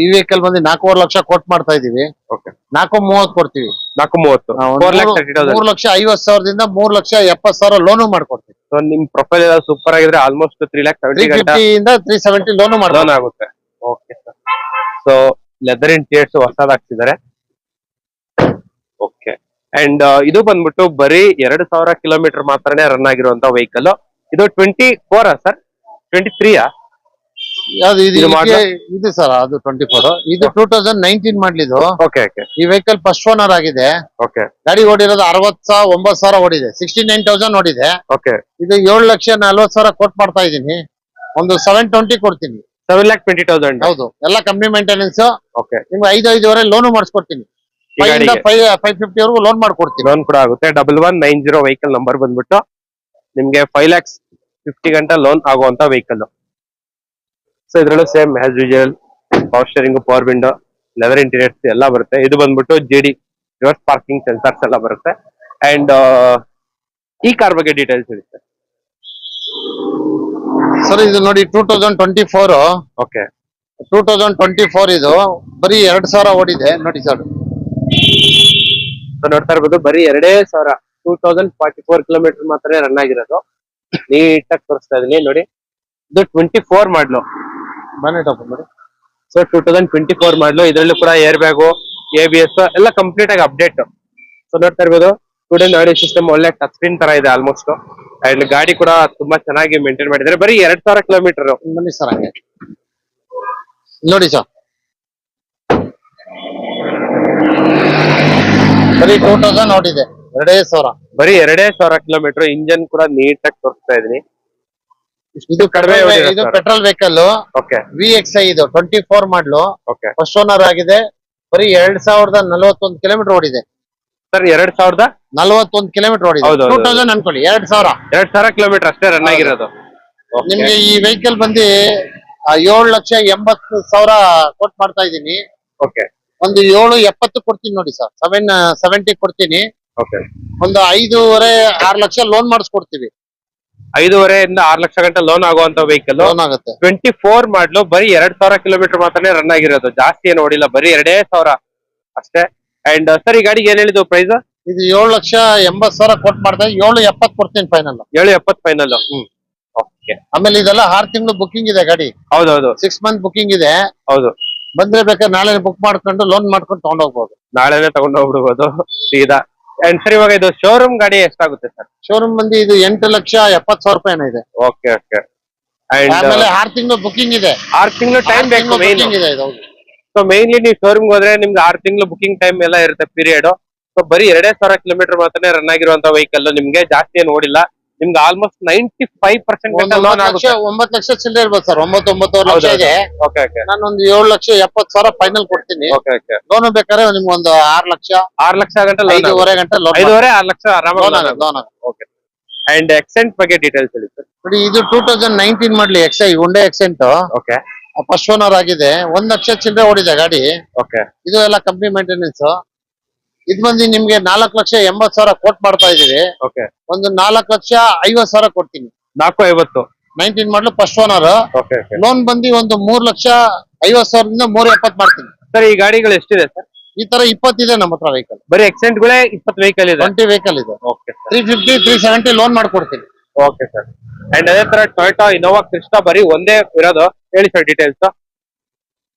ಈ ವೆಹಿಕಲ್ ಬಂದು ನಾಲ್ಕೂವರೆ ಲಕ್ಷ ಕೋಟ್ ಮಾಡ್ತಾ ಇದೀವಿ ನಾಲ್ಕು ಮೂವತ್ತು ಕೊಡ್ತೀವಿ. ನಾಲ್ಕು ಮೂವತ್ತು. ಮೂರು- ಲಕ್ಷ ಐವತ್ ಸಾವಿರದಿಂದ ಮೂರ್ ಲಕ್ಷ ಎಪ್ಪತ್ ಸಾವಿರ ಲೋನು ಮಾಡ್ಕೊಡ್ತೀವಿ. ಸೊ ನಿಮ್ ಪ್ರೊಫೈಲ್ ಎಲ್ಲ ಸೂಪರ್ ಆಗಿದ್ರೆ almost three lakh seventy three seventy loan ಮಾಡ್ಬೋದು ಲೋನ್ ಆಗುತ್ತೆ. Okay sir so leather interiors ಟೇಟ್ಸ್ ಹಾಕ್ಸಿದ್ದಾರೆ ಓಕೆ ಅಂಡ್ ಇದು ಬಂದ್ಬಿಟ್ಟು ಬರೀ ಎರಡು ಸಾವಿರ ಕಿಲೋಮೀಟರ್ ಮಾತ್ರನೇ ರನ್ ಆಗಿರುವಂತ ವೆಹಿಕಲ್ ಇದು twenty four sir twenty three ಇದು ಸರ್ ಅದು ಟ್ವೆಂಟಿ ಫೋರ್ ಇದು ಟೂ ತೌಸಂಡ್ ನೈನ್ಟೀನ್ ಮಾಡ್ಲಿದ್ದು ಓಕೆ ಓಕೆ ಈ ವೆಹಿಕಲ್ ಫಸ್ಟ್ ಓನರ್ ಆಗಿದೆ. ಓಕೆ ಗಾಡಿ ಓಡಿರೋದು ಅರವತ್ ಸಾವಿರ ಒಂಬತ್ ಸಾವಿರ ಓಡಿದೆ. ಸಿಕ್ಸ್ಟಿ ನೈನ್ ತೌಸಂಡ್ ಓಡಿದೆ. ಓಕೆ ಇದು ಏಳು ಲಕ್ಷ ನಲ್ವತ್ ಸಾವಿರ ಕೊಟ್ ಮಾಡ್ತಾ ಇದೀನಿ ಒಂದು ಸೆವೆನ್ ಟ್ವೆಂಟಿ ಕೊಡ್ತೀನಿ. ಸೆವೆನ್ ಲ್ಯಾಕ್ ಟ್ವೆಂಟಿ ತೌಸಂಡ್ ಹೌದು. ಎಲ್ಲ ಕಂಪ್ನಿ ಮೇಂಟೆನೆನ್ಸ್ ಓಕೆ ನಿಮ್ಗೆ ಐದು ಐದುವರೆ ಲೋನು ಮಾಡಿಸ್ಕೊಡ್ತೀನಿ. ಫೈವ್ ಫಿಫ್ಟಿ ವರೆಗೂ ಲೋನ್ ಮಾಡ್ಕೊಡ್ತೀವಿ. ಲೋನ್ ಕೂಡ ಆಗುತ್ತೆ. Double one nine zero vehicle number ಬಂದ್ಬಿಟ್ಟು ನಿಮ್ಗೆ ಫೈವ್ ಲ್ಯಾಕ್ಸ್ ಫಿಫ್ಟಿ ಗಂಟೆ ಲೋನ್ ಆಗುವಂತ vehicle so ಇದ್ರಲ್ಲೂ same as usual power steering power window leather interiors ಎಲ್ಲ ಬರುತ್ತೆ. ಇದು ಬಂದ್ಬಿಟ್ಟು G D reverse parking sensors ಎಲ್ಲ ಬರುತ್ತೆ. ಅಂಡ್ ಈ ಕಾರ್ ಬಗ್ಗೆ ಡೀಟೇಲ್ಸ್ ಇರುತ್ತೆ ಸರ್. ಇದು ನೋಡಿ two thousand twenty four okay two thousand twenty four ಇದು. ಬರೀ ಎರಡ್ ಸಾವಿರ ಓಡಿದೆ. ನೋಡಿ ಸರ್ ಸೊ ನೋಡ್ತಾ ಇರ್ಬೋದು ಬರೀ ಎರಡೇ ಸಾವಿರ two thousand forty four kilometre ಮಾತ್ರ ರನ್ ಆಗಿರೋದು. ನೀಟಾಗಿ ತೋರಿಸ್ತಾ ಇದೀನಿ ನೋಡಿ. ಇದು ಟ್ವೆಂಟಿ ಫೋರ್ ಮಾಡ್ಲು ಬನ್ನಿ ಟಾಪ್ ನೋಡಿ. So two thousand twenty four model. ಇದರಲ್ಲೂ ಕೂಡ air bag A B S ಎಲ್ಲ ಕಂಪ್ಲೀಟ್ ಆಗಿ ಅಪ್ಡೇಟ್ ಸೊ ನೋಡ್ತಾ ಇರ್ಬೋದು ಸ್ಟೂಡೆಂಟ್ ಆಡಿಯೋ ಸಿಸ್ಟಮ್ ಒಳ್ಳೆ ಟಚ್ ಸ್ಕ್ರೀನ್ ತರ ಇದೆ ಆಲ್ಮೋಸ್ಟ್ ಅಂಡ್ ಗಾಡಿ ಕೂಡ ತುಂಬಾ ಚೆನ್ನಾಗಿ ಮೇಂಟೈನ್ ಮಾಡಿದ್ದಾರೆ. ಬರೀ ಎರಡ್ ಸಾವಿರ ಕಿಲೋಮೀಟರ್ ಬನ್ನಿ ಸರ್ ಹಂಗೆ. ನೋಡಿ ಸರ್ ಬರೀ ಟೂ ತೌಸಂಡ್ ಓಡಿದೆ ಎರಡೇ ಸಾವಿರ. ಬರೀ ಎರಡೇ ಸಾವಿರ ಕಿಲೋಮೀಟರ್ ಇಂಜನ್ ಕೂಡ ನೀಟ್ ಆಗಿ ತೋರಿಸ್ತಾ ಇದೀನಿ ಇದು ಕಡಿಮೆ ಇದು. Petrol vehicle okay V X I ಇದು twenty four model okay first owner ಆಗಿದೆ ಬರೀ ಎರಡ್ ಸಾವಿರದ ನಲವತ್ತೊಂದು ಕಿಲೋಮೀಟರ್ ಓಡಿದೆ. ಸರ್ ಎರಡ್ ಸಾವಿರದ? ನಲವತ್ತೊಂದು ಕಿಲೋಮೀಟರ್ ಓಡಿದೆ. ಹೌದು, ಟೂ ಹೌದು. ತೌಸಂಡ್ ಅನ್ಕೊಳ್ಳಿ ಎರಡ್ ಸಾವಿರ. ಎರಡ್ ಸಾವಿರ ಕಿಲೋಮೀಟರ್ ಅಷ್ಟೇ ರನ್ ಆಗಿರೋದು. Okay. ನಿಮ್ಗೆ ಈ ವೆಹಿಕಲ್ ಬಂದು ಏಳು ಲಕ್ಷ ಎಂಬತ್ತು ಸಾವಿರ ಕೊಟ್ಟು ಮಾಡ್ತಾ ಇದೀನಿ ಓಕೆ ಒಂದು ಏಳು ಎಪ್ಪತ್ತು ಕೊಡ್ತೀನಿ ನೋಡಿ ಸರ್ ಸೆವೆನ್ ಸೆವೆಂಟಿ ಕೊಡ್ತೀನಿ. ಓಕೆ ಒಂದು ಐದೂವರೆ ಆರು ಲಕ್ಷ ಲೋನ್ ಮಾಡಿಸ್ಕೊಡ್ತೀವಿ. ಇಂದ ಆರು ಲಕ್ಷ ಗಂಟೆ ಲೋನ್ ಆಗುವಂತ ವೆಹಿಕಲ್ ಲೋನ್ ಆಗುತ್ತೆ. ಟ್ವೆಂಟಿ ಫೋರ್ ಮಾಡ್ಲು ಬರೀ ಎರಡ್ ಸಾವಿರ ಕಿಲೋಮೀಟರ್ ಮಾತ್ರನೇ ರನ್ ಆಗಿರೋದು. ಜಾಸ್ತಿ ಏನು ಓಡಿಲ್ಲ ಬರೀ ಎರಡೇ ಸಾವಿರ ಅಷ್ಟೇ. ಅಂಡ್ ಸರ್ ಈ ಗಾಡಿಗೆ ಏನ್ ಹೇಳಿದ್ದು ಪ್ರೈಸ್ ಇದು ಏಳು ಲಕ್ಷ ಎಂಬತ್ ಸಾವಿರ ಕೊಟ್ಟು ಮಾಡಿದೆ ಏಳು ಎಪ್ಪತ್ ಕೊಡ್ತೀನಿ ಫೈನಲ್ ಏಳು ಎಪ್ಪತ್ ಫೈನಲ್ ಓಕೆ ಆಮೇಲೆ ಇದೆಲ್ಲ ಆರ್ ತಿಂಗಳು ಬುಕಿಂಗ್ ಇದೆ ಗಾಡಿ. ಹೌದೌದು. ಸಿಕ್ಸ್ ಮಂತ್ ಬುಕಿಂಗ್ ಇದೆ. ಹೌದು. ಬಂದ್ರೆ ಬೇಕಾದ್ರೆ ನಾಳೆ ಬುಕ್ ಮಾಡ್ಕೊಂಡು ಲೋನ್ ಮಾಡ್ಕೊಂಡು ತಗೊಂಡೋಗ್ಬೋದು. ನಾಳೆನೆ ತಗೊಂಡು ಹೋಗ್ಬಿಡ್ಬೋದು ಸೀದಾ. ಅಂಡ್ ಸರ್ ಇವಾಗ ಇದು ಶೋರೂಮ್ ಗಾಡಿ ಎಷ್ಟಾಗುತ್ತೆ ಸರ್ ಶೋರೂಮ್ ಬಂದು ಇದು ಎಂಟು ಲಕ್ಷ ಎಪ್ಪತ್ ಸಾವಿರ ರೂಪಾಯಿ ಏನೋ ಇದೆ. ಓಕೆ ಓಕೆ ಅಂಡ್ ಆಮೇಲೆ ಆರು ತಿಂಗಳು ಬುಕಿಂಗ್ ಇದೆ. ಆರು ತಿಂಗಳು ಟೈಮ್ ಬೇಕು ಮೇನ್ ಬುಕಿಂಗ್ ಇದೆ ಇದು ಹೌದು. ಸೊ ಮೇನ್ಲಿ ನೀವು ಶೋರೂಮ್ ಹೋದ್ರೆ ನಿಮ್ಗೆ ಆರ್ ತಿಂಗಳು ಬುಕಿಂಗ್ ಟೈಮ್ ಎಲ್ಲ ಇರುತ್ತೆ ಪೀರಿಯಡ್ ಸೊ ಬರೀ ಎರಡೇ ಸಾವಿರ ಕಿಲೋಮೀಟರ್ ಮಾತ್ರ ರನ್ ಆಗಿರುವಂತ ವೆಹಿಕಲ್ ನಿಮ್ಗೆ ಜಾಸ್ತಿ ಏನು ಓಡಿಲ್ಲ. ನಿಮ್ಗೆ ಆಲ್ಮೋಸ್ಟ್ ನೈಂಟಿ ಫೈವ್ ಪರ್ಸೆಂಟ್ ಒಂದು ಲೋನ್ ಒಂಬತ್ತು ಲಕ್ಷ ಆಗುತ್ತೆ. ಒಂಬತ್ತು ಲಕ್ಷ ಚಿಲ್ಲರೆ ಇರ್ಬೋದು ಸರ್ ಒಂಬತ್ತು ಒಂಬತ್ತುವರೆ ಲಕ್ಷ ಇದೆ. ನಾನು ಒಂದು ಏಳು ಲಕ್ಷ ಎಪ್ಪತ್ತು ಸಾವಿರ ಫೈನಲ್ ಕೊಡ್ತೀನಿ. ಲೋನ್ ಬೇಕಾದ್ರೆ ನಿಮ್ಗೆ ಒಂದು ಆರು ಲಕ್ಷ ಆರು ಲಕ್ಷ ಗಂಟೆ ಐದೂವರೆ ಗಂಟೆ ಲೋನ್ ಐದೂವರೆ ಆರು ಲಕ್ಷ ಆರಾಮಾಗಿ ಲೋನ್ ಓಕೆ ಅಂಡ್ ಎಕ್ಸೆಂಟ್ ಬಗ್ಗೆ ಡೀಟೇಲ್ಸ್ ಹೇಳಿ ಸರ್ ನೋಡಿ ಇದು ಟೂ ತೌಸಂಡ್ ನೈನ್ಟೀನ್ ಮಾಡ್ಲಿ ಎಕ್ಸೈ ಉಂಡೆ ಎಕ್ಸೆಂಟ್ ಓಕೆ ಫಸ್ಟ್ ಓನರ್ ಆಗಿದೆ. ಒಂದ್ ಲಕ್ಷ ಚಿಲ್ಲರೆ ಓಡಿದೆ ಗಾಡಿ. ಓಕೆ ಇದು ಎಲ್ಲ ಕಂಪ್ನಿ ಮೇಂಟೆನೆನ್ಸ್ ಇದು ಬಂದು ನಿಮ್ಗೆ ನಾಲ್ಕು ಲಕ್ಷ ಎಂಬತ್ ಸಾವಿರ ಕೋಟ್ ಮಾಡ್ತಾ ಇದೀವಿ ಓಕೆ ಒಂದು ನಾಲ್ಕು ಲಕ್ಷ ಐವತ್ ಸಾವಿರ ಕೊಡ್ತೀನಿ. ನಾಲ್ಕು ಐವತ್ತು. Nineteen model first owner okay okay loan ಬಂದು ಒಂದು ಮೂರ್ ಲಕ್ಷ ಐವತ್ ಸಾವಿರದಿಂದ ಮೂರ್ ಎಪ್ಪತ್ ಮಾಡ್ತೀನಿ. ಸರ್ ಈ ಗಾಡಿಗಳು ಎಷ್ಟಿದೆ ಸರ್ ಈ ತರ ಇಪ್ಪತ್ತಿದೆ ನಮ್ಮ ಹತ್ರ ವೆಹಿಕಲ್ ಬರೀ ಎಕ್ಸೆಂಟ್ ಗಳೇ ಇಪ್ಪತ್ತು ವೆಹಿಕಲ್ ಇದೆ? ಟ್ವೆಂಟಿ ವೆಹಿಕಲ್ ಇದೆ. Okay sir three fifty three seventy loan ಮಾಡ್ಕೊಡ್ತೀನಿ. ಓಕೆ ಸರ್ ಅಂಡ್ ಅದೇ ತರ ಟೊಯೋಟಾ ಇನೋವಾ ಕ್ರಿಸ್ಟಾ ಬರೀ ಒಂದೇ ಇರೋದು. ಹೇಳಿ ಸರ್ ಡೀಟೇಲ್ಸ್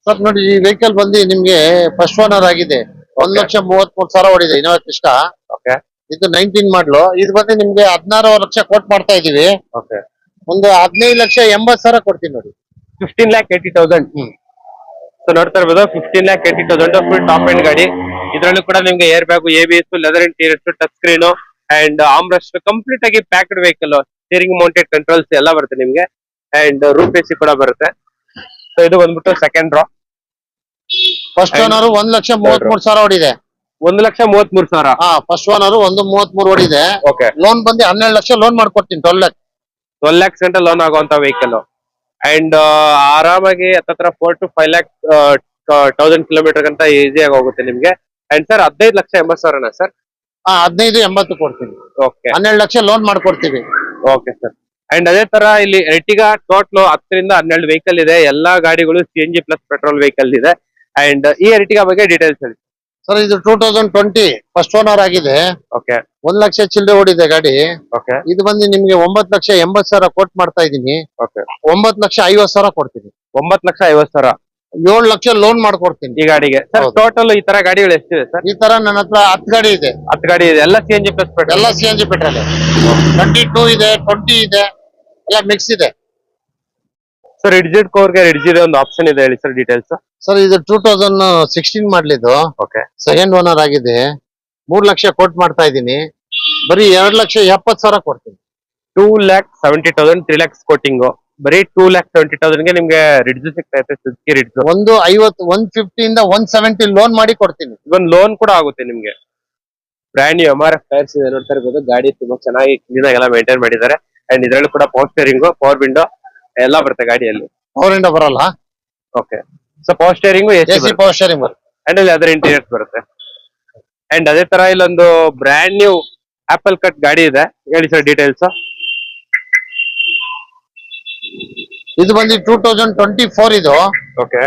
ಸರ್ ನೋಡಿ ಈ ವೆಹಿಕಲ್ ಬಂದು ನಿಮ್ಗೆ ಫಸ್ಟ್ ಓನರ್ ಆಗಿದೆ. ಒಂದ್ ಲಕ್ಷ ಮೂವತ್ ಮೂರ್ ಸಾವಿರ ಓಡಿದೆ ಇನೋವಾ ಇಷ್ಟ. ಓಕೆ ಇದು ನೈನ್ಟೀನ್ ಮಾಡ್ಲು. ಇದು ಬಂದು ನಿಮ್ಗೆ ಹದಿನಾರು ಲಕ್ಷ ಕೋಟ್ ಮಾಡ್ತಾ ಇದೀವಿ. ಓಕೆ ಒಂದು ಹದಿನೈದು ಲಕ್ಷ ಎಂಬತ್ ಸಾವಿರ ಕೊಡ್ತೀನಿ ನೋಡಿ. Fifteen lakh eighty thousand so ನೋಡ್ತಾ ಇರ್ಬೋದು fifteen lakh eighty thousand full top end ಗಾಡಿ. ಇದರಲ್ಲೂ ಕೂಡ ನಿಮ್ಗೆ air bag A B S leather interiors touch screen and armrest complete ಆಗಿ packed vehicle steering mounted controls ಎಲ್ಲ ಬರುತ್ತೆ ನಿಮ್ಗೆ. ಅಂಡ್ ರೂಪ್ ಸಿ ಕೂಡ ಬರುತ್ತೆ. ಸೊ ಇದು ಬಂದ್ಬಿಟ್ಟು ಸೆಕೆಂಡ್ ರಾ ಫಸ್ಟ್ ಓನರ್ ಒಂದ್ ಲಕ್ಷ ಮೂವತ್ ಮೂರ್ ಸಾವಿರ ಹೊಡಿದೆ ಒಂದ್ ಲಕ್ಷ ಮೂವತ್ ಮೂರ್ ಸಾವಿರ. ಹಾ ಫಸ್ಟ್ ಓನರ್ ಒಂದು ಮೂವತ್ ಮೂರ್ ಹೊಡಿದೆ ಓಕೆ ಲೋನ್ ಬಂದು ಹನ್ನೆರಡು ಲಕ್ಷ ಲೋನ್ ಮಾಡ್ಕೊಡ್ತೀನಿ ಟ್ವೆಲ್ ಲ್ಯಾಕ್ ಟ್ವೆಲ್ ಲ್ಯಾಕ್ಸ್ ಗಂಟೆ ಲೋನ್ ಆಗುವಂತ ವೆಹಿಕಲ್ ಅಂಡ್ ಆರಾಮಾಗಿ ಹತ್ತತ್ರ four to five lakh thousand kilometre ಗಂಟ ಆಗಿ ಹೋಗುತ್ತೆ ನಿಮ್ಗೆ. ಅಂಡ್ ಸರ್ ಹದಿನೈದು ಲಕ್ಷ ಎಂಬತ್ತು ಸಾವಿರನಾ ಸರ್ ಹಾ ಹದಿನೈದು ಎಂಬತ್ತು ಕೊಡ್ತೀನಿ. ಓಕೆ ಹನ್ನೆರಡು ಲಕ್ಷ ಲೋನ್ ಮಾಡ್ಕೊಡ್ತೀವಿ. ಓಕೆ ಸರ್ ಅಂಡ್ ಅದೇ ತರ ಇಲ್ಲಿ ಎರ್ಟಿಗಾ ಟೋಟ್ಲು ಹತ್ತರಿಂದ ಹನ್ನೆರಡು ವೆಹಿಕಲ್ ಇದೆ. ಎಲ್ಲಾ ಗಾಡಿಗಳು C N G plus petrol vehicle ಇದೆ. ಅಂಡ್ ಈ ಎರ್ಟಿಗಾ ಬಗ್ಗೆ ಡೀಟೇಲ್ಸ್ ಹೇಳಿ. ಸರ್ ಇದು two thousand twenty first owner ಆಗಿದೆ. ಓಕೆ ಒಂದ್ ಲಕ್ಷ ಚಿಲ್ಲರೆ ಓಡಿದೆ ಗಾಡಿ. ಓಕೆ ಇದು ಬಂದು ನಿಮ್ಗೆ ಒಂಬತ್ ಲಕ್ಷ ಎಂಬತ್ ಸಾವಿರ ಕೋಟ್ ಮಾಡ್ತಾ ಇದೀನಿ ಓಕೆ ಒಂಬತ್ ಲಕ್ಷ ಐವತ್ ಸಾವಿರ ಕೊಡ್ತೀನಿ. ಒಂಬತ್ ಲಕ್ಷ ಐವತ್ ಸಾವಿರ. ಏಳು ಲಕ್ಷ ಲೋನ್ ಮಾಡ್ಕೊಡ್ತೀನಿ. ಈ ಗಾಡಿಗೆ. ಸರ್ ಟೋಟಲ್ ಈ ತರ ಗಾಡಿಗಳು ಎಷ್ಟಿದೆ ಸರ್ ಈ ತರ ನನ್ನ ಹತ್ರ ಹತ್ತು ಗಾಡಿ ಇದೆ. ಹತ್ತು ಗಾಡಿ ಇದೆ. ಎಲ್ಲ C N G plus petrol ಎಲ್ಲ C N G petrol twenty two ಇದೆ ಟ್ವೆಂಟಿ ಇದೆ ಎಲ್ಲ ಮಿಕ್ಸ್ ಇದೆ. ಸರ್ ರಿಡ್ಜಿಡ್ ಕೋರ್ಗೆ ರಿಡ್ಜಿಡ್ ಒಂದು ಆಪ್ಷನ್ ಇದೆ ಹೇಳಿ ಸರ್ ಡೀಟೇಲ್ಸ್ ಸರ್ ಇದು ಟೂ ತೌಸಂಡ್ ಸಿಕ್ಸ್ಟೀನ್ ಮಾಡ್ಲಿದ್ದು ಓಕೆ ಸೆಕೆಂಡ್ ಓನರ್ ಆಗಿದೆ. ಮೂರ್ ಲಕ್ಷ ಕೋಟ್ ಮಾಡ್ತಾ ಇದ್ದೀನಿ. ಬರೀ ಎರಡ್ ಲಕ್ಷ ಎಪ್ಪತ್ ಸಾವಿರ ಕೊಡ್ತೀನಿ. Two lakh seventy thousand three lakhs quoting ಬರೀ ಟೂ ಲ್ಯಾಕ್ ಸೆವೆಂಟಿ ತೌಸಂಡ್ಗೆ ನಿಮ್ಗೆ ರಿಡ್ಜ್ ಸಿಗ್ತಾ ಇದೆ ಸುಜುಕಿ ರಿಡ್ಜ್ ಒಂದು ಐವತ್ ಒನ್ ಇಂದ ಒನ್ ಸೆವೆಂಟಿ ಲೋನ್ ಮಾಡಿ ಕೊಡ್ತೀನಿ. ಇವನ್ ಲೋನ್ ಕೂಡ ಆಗುತ್ತೆ ನಿಮ್ಗೆ. Brand new M R F tyres ಇದೆ ನೋಡ್ತಾ ಇರ್ಬೋದು. ಗಾಡಿ ತುಂಬಾ ಚೆನ್ನಾಗಿ ಕ್ಲೀನ್ ಆಗಿ ಎಲ್ಲ ಮೇಂಟೈನ್ ಮಾಡಿದ್ದಾರೆ. ಅಂಡ್ ಇದ್ರಲ್ಲಿ ಕೂಡ ಪವರ್ ಸ್ಟೇರಿಂಗ್ ಪವರ್ ವಿಂಡೋ ಎಲ್ಲ ಬರುತ್ತೆ ಗಾಡಿಯಲ್ಲಿ? ಅವರಿಂದ ಬರಲ್ಲ. Okay so power steering A C power steering ಬರುತ್ತೆ. ಅಂಡ್ ಅಲ್ಲಿ ಅದರ ಇಂಟೀರಿಯರ್ಸ್ ಬರುತ್ತೆ. ಅಂಡ್ ಅದೇ ತರ ಇಲ್ಲೊಂದು ಬ್ರ್ಯಾಂಡ್ ನ್ಯೂ ಆಪಲ್ ಕಟ್ ಗಾಡಿ ಇದೆ. ಹೇಳಿ ಸರ್ ಡೀಟೇಲ್ಸ್ ಇದು ಬಂದು ಟೂ ತೌಸಂಡ್ ಟ್ವೆಂಟಿ ಫೋರ್ ಇದು. ಓಕೆ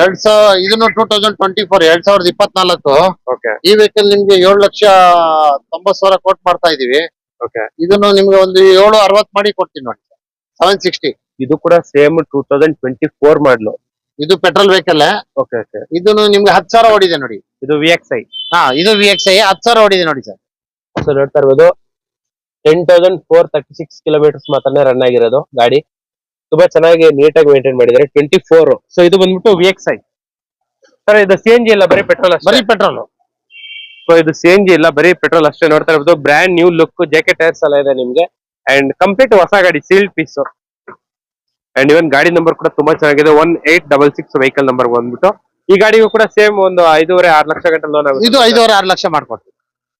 ಎರಡ್ ಸಾವಿರ ಇದನ್ನು ಟೂ ತೌಸಂಡ್ ಟ್ವೆಂಟಿ ಫೋರ್ ಎರಡ್ ಸಾವಿರದ ಇಪ್ಪತ್ನಾಲ್ಕು. ಓಕೆ ಈ ವೆಹಿಕಲ್ ನಿಮ್ಗೆ ಏಳು ಲಕ್ಷ ತೊಂಬತ್ ಸಾವಿರ ಕೋಟ್ ಮಾಡ್ತಾ ಇದೀವಿ ಓಕೆ ಇದನ್ನು ನಿಮ್ಗೆ ಒಂದು ಏಳು ಅರವತ್ ಮಾಡಿ ಕೊಡ್ತೀನಿ ನೋಡಿ. ಸೆವೆನ್ ಸಿಕ್ಸ್ಟಿ ಇದು ಕೂಡ same two thousand twenty four model ಇದು ಪೆಟ್ರೋಲ್ ವೆಹಿಕಲ್ ಓಕೆ ಓಕೆ ಇದನ್ನು ನಿಮ್ಗೆ ಹತ್ತು ಸಾವಿರ ಓಡಿದೆ ನೋಡಿ. ಇದು ವಿ ಎಕ್ಸ್ ಐ ಹಾ ಇದು ವಿ ಎಕ್ಸ್ ಐ ಹತ್ತು ಸಾವಿರ ಓಡಿದೆ ನೋಡಿ ಸರ್. ಸೊ ನೋಡ್ತಾ ಇರ್ಬೋದು. Ten thousand four thirty six kilometres ಮಾತ್ರನೇ ರನ್ ಆಗಿರೋದು ಗಾಡಿ. ತುಂಬಾ ಚೆನ್ನಾಗಿ ನೀಟಾಗಿ ಮೇಂಟೈನ್ ಮಾಡಿದ್ದಾರೆ. ಟ್ವೆಂಟಿ ಫೋರ್ ಸೊ ಇದು ಬಂದ್ಬಿಟ್ಟು ವಿ ಎಕ್ಸ್ ಐ ಸರ್ ಇದು ಸಿ ಎನ್ ಜಿ ಇಲ್ಲ ಬರೀ ಪೆಟ್ರೋಲ್ ಅಷ್ಟೇ? ಬರೀ ಪೆಟ್ರೋಲ್ ಸೊ ಇದು ಸಿ ಎನ್ ಜಿ ಇಲ್ಲ ಬರೀ ಪೆಟ್ರೋಲ್ ಅಷ್ಟೇ ನೋಡ್ತಾ ಇರ್ಬೋದು. Brand new look J K tyres ಎಲ್ಲ ಇದೆ ನಿಮ್ಗೆ. ಅಂಡ್ ಕಂಪ್ಲೀಟ್ ಹೊಸ ಗಾಡಿ ಸೀಲ್ಡ್ ಪೀಸ್ ಅಂಡ್ ಇವನ್ ಗಾಡಿ ನಂಬರ್ ಕೂಡ ತುಂಬಾ ಚೆನ್ನಾಗಿದೆ. One eight double six vehicle number ಬಂದ್ಬಿಟ್ಟು. ಈ ಗಾಡಿಗೂ ಕೂಡ ಸೇಮ್ ಒಂದು ಐದೂವರೆ ಆರು ಲಕ್ಷ ಗಂಟೆ ಲೋನ್ ಇದು ಆಗುತ್ತೆ ಐದೂವರೆ ಆರು ಲಕ್ಷ ಮಾಡ್ಕೊಡ್ತೀವಿ.